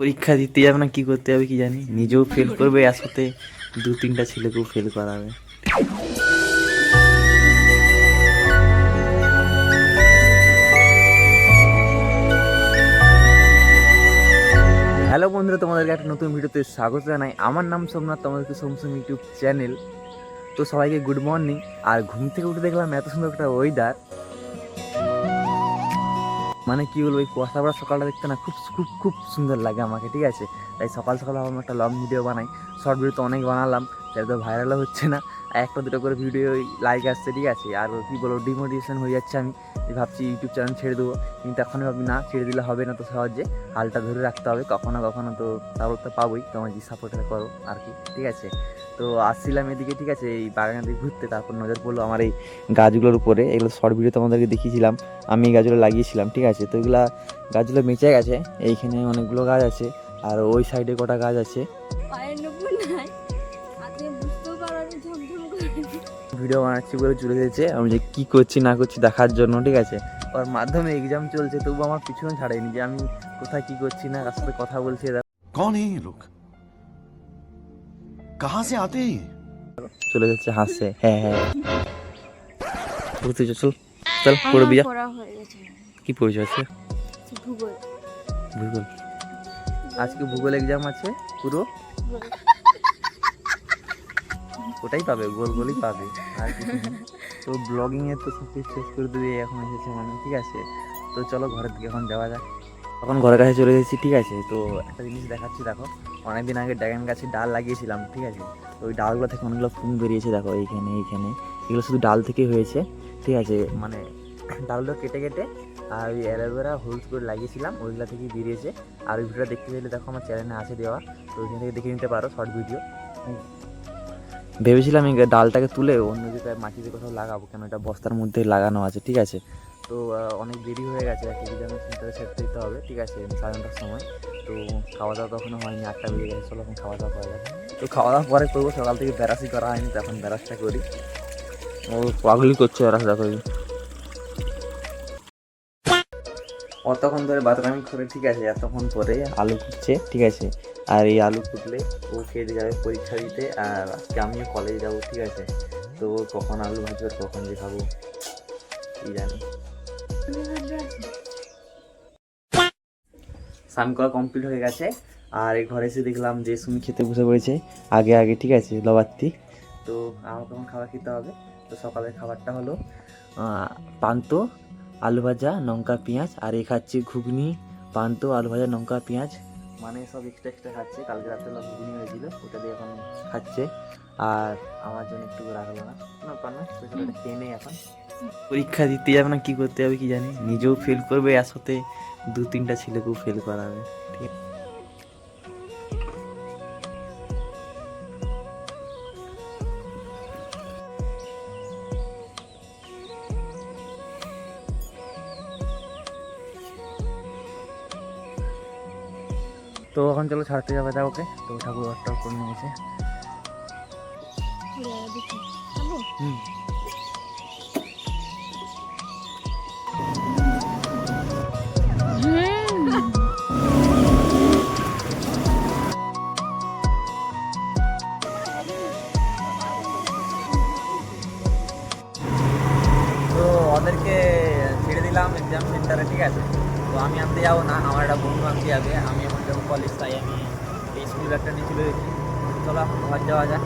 পরীক্ষা দিতে যাবে না, কি করতে হবে কি জানি। নিজেও ফেল করবে আর সাথে দু তিনটা ছেলেকেও ফেল করাবে। হ্যালো বন্ধুরা, তোমাদেরকে একটা নতুন ভিডিওতে স্বাগত জানাই। আমার নাম সোমনাথ, তোমাদেরকে সোমসুম ইউটিউব চ্যানেল তো সবাইকে গুড মর্নিং আর ঘুম থেকে উঠে দেখলাম এত সুন্দর একটা ওয়েদার মানে কি বলব, এই কুয়াশা পড়া সকালটা দেখতে না খুব খুব খুব সুন্দর লাগে আমাকে, ঠিক আছে? তাই সকাল সকাল আমার একটা লং ভিডিও বানাই। শর্ট ভিডিও তো অনেক বানালাম। তাই তো ভাইরালও হচ্ছে না। একটা দুটো করে ভিডিও লাইক আসছে, ঠিক আছে? আর কি বলব ডিমোটিভেশন হয়ে যাচ্ছে আমি। ভাবছি ইউটিউব চ্যানেল ছেড়ে দেবো। কিন্তু এখন ভাবি না, ছেড়ে দিলে হবে না তো সহজে হালটা ধরে রাখতে হবে, কখনো কখনো তো তারপর তো পাবোই। তোমার যে সাপোর্টটা করো আর কি, ঠিক আছে? তো আসছিলাম এদিকে, ঠিক আছে? এই বাগানের দিকে ঘুরতে, তারপর নজর পড়ল আমার এই গাছগুলোর উপরে। এগুলো শর্ট ভিডিও তোমাদেরকে দেখিয়েছিলাম। আমি এই গাছগুলো লাগিয়েছিলাম, ঠিক আছে? তো এগুলা গাছগুলো বেঁচে গেছে। এইখানে অনেকগুলো গাছ আছে। আর ওই সাইডে কটা গাছ আছে? ভিডিও বানাচ্ছি বলে চলে যাচ্ছে আমি যে কী করছি না করছি দেখার জন্য ঠিক আছে? ওর মাধ্যমে এক্সাম চলছে তবু আমার পিছনে ছাড়াইনি যে আমি কোথায় কি করছি না কার সাথে কথা বলছি কন এই লোক কাহা সে আতে চলে যাচ্ছে হাসে হ্যাঁ হ্যাঁ। ঘুরতে চল চল পড়বি যা কি পরিচয় আছে ভূগোল। ভূগোল। আজকে ভূগোল এক্সাম আছে পুরো? ওটাই পাবে গোল গোলই পাবে। আর তো ব্লগিং এর তো সব কিছু শেষ করে দেবে, এখন এসেছে মানে ঠিক আছে? তো চলো ঘরের দিকে এখন যাওয়া যাক। এখন ঘরের কাছে চলে এসেছি, ঠিক আছে? তো একটা জিনিস দেখাচ্ছি, দেখো। অনেকদিন আগে ড্রাগন গাছে ডাল লাগিয়েছিলাম, ঠিক আছে? তো ওই ডালগুলো থেকে অনেকগুলো ফুল বেরিয়েছে, দেখো, এইখানে এইখানে। এগুলো শুধু ডাল থেকে হয়েছে, ঠিক আছে? মানে ডালগুলো কেটে কেটে আর ওই অ্যালোভেরা হলুদ করে লাগিয়েছিলাম, ওইগুলো থেকে বেরিয়েছে। আর ওই ভিডিওটা দেখতে চাইলে দেখো, আমার চ্যানেলে আছে দেওয়া, তো ওইখান থেকে দেখে নিতে পারো শর্ট ভিডিও ভেবেছিলাম এই ডালটাকে তুলে অন্য জায়গায় মাটিতে কোথাও লাগাবো, কেন এটা বস্তার মধ্যে লাগানো আছে, ঠিক আছে? তো অনেক দেরি হয়ে গেছে এক এক্সামের সেন্টারে সেরতে দিতে হবে, ঠিক আছে? সাড়ে নটার সময়। তো খাওয়া দাওয়া তখনও হয়নি, আটটা বেজে গেছে, চলো এখন খাওয়া দাওয়া করা যাবে তো খাওয়া দাওয়া পরে করব, সকাল থেকে ব্যারাসি করা হয়নি, তো এখন ব্যারাসটা করি। ও পাগলি করছে ব্যারাস দেখো। অতক্ষণ ধরে বাতরামি করে, ঠিক আছে, এতক্ষণ পরে আলু ফুটছে ঠিক আছে? আর এই আলু ফুটলে ও খেতে যাবে পরীক্ষা দিতে, আর আজকে আমিও কলেজে যাব, ঠিক আছে? তো কখন আলু ভাজবে কখন যে খাব, কি জানি। স্নান করা কমপ্লিট হয়ে গেছে, আর এই ঘরে এসে দেখলাম যে সুমি খেতে বসে পড়েছে, আগে আগে, ঠিক আছে, লবাত্তি। তো আমার তখন খাবার খেতে হবে, তো সকালের খাবারটা হলো পান্তো, আলু ভাজা, লঙ্কা, পেঁয়াজ, আর এই খাচ্ছি ঘুগনি, পান্তো, আলু ভাজা, লঙ্কা, পেঁয়াজ। মানে সব এক্সট্রা এক্সট্রা খাচ্ছে। কালকে রাত্রে ঘুগনি হয়েছিল ওটা দিয়ে এখন খাচ্ছে। আর আমার জন্য একটু রাখল না। না পার না স্পেশাল খেয়ে নেই এখন। পরীক্ষা দিতে যাবে না কি করতে হবে কি জানি? নিজেও ফেল করবে আর সাথে দু তিনটা ছেলেকেও ফেল করাবে। ঠিক আছে। তো এখন চলো ছাড়তে যাবে যা ওকে। তো ঠাকুর ঘরটাও করে নিয়েছে হুম। তো ওদেরকে ছেড়ে দিলাম এক্সাম সেন্টারে ঠিক আছে? তো আমি আনতে যাব না, আমার একটা বন্ধু আনতে যাবে। আমি এখন যখন কলেজ তাই আমি এই স্কুল একটা নিয়েছিল চলে ঘর যাওয়া যাক।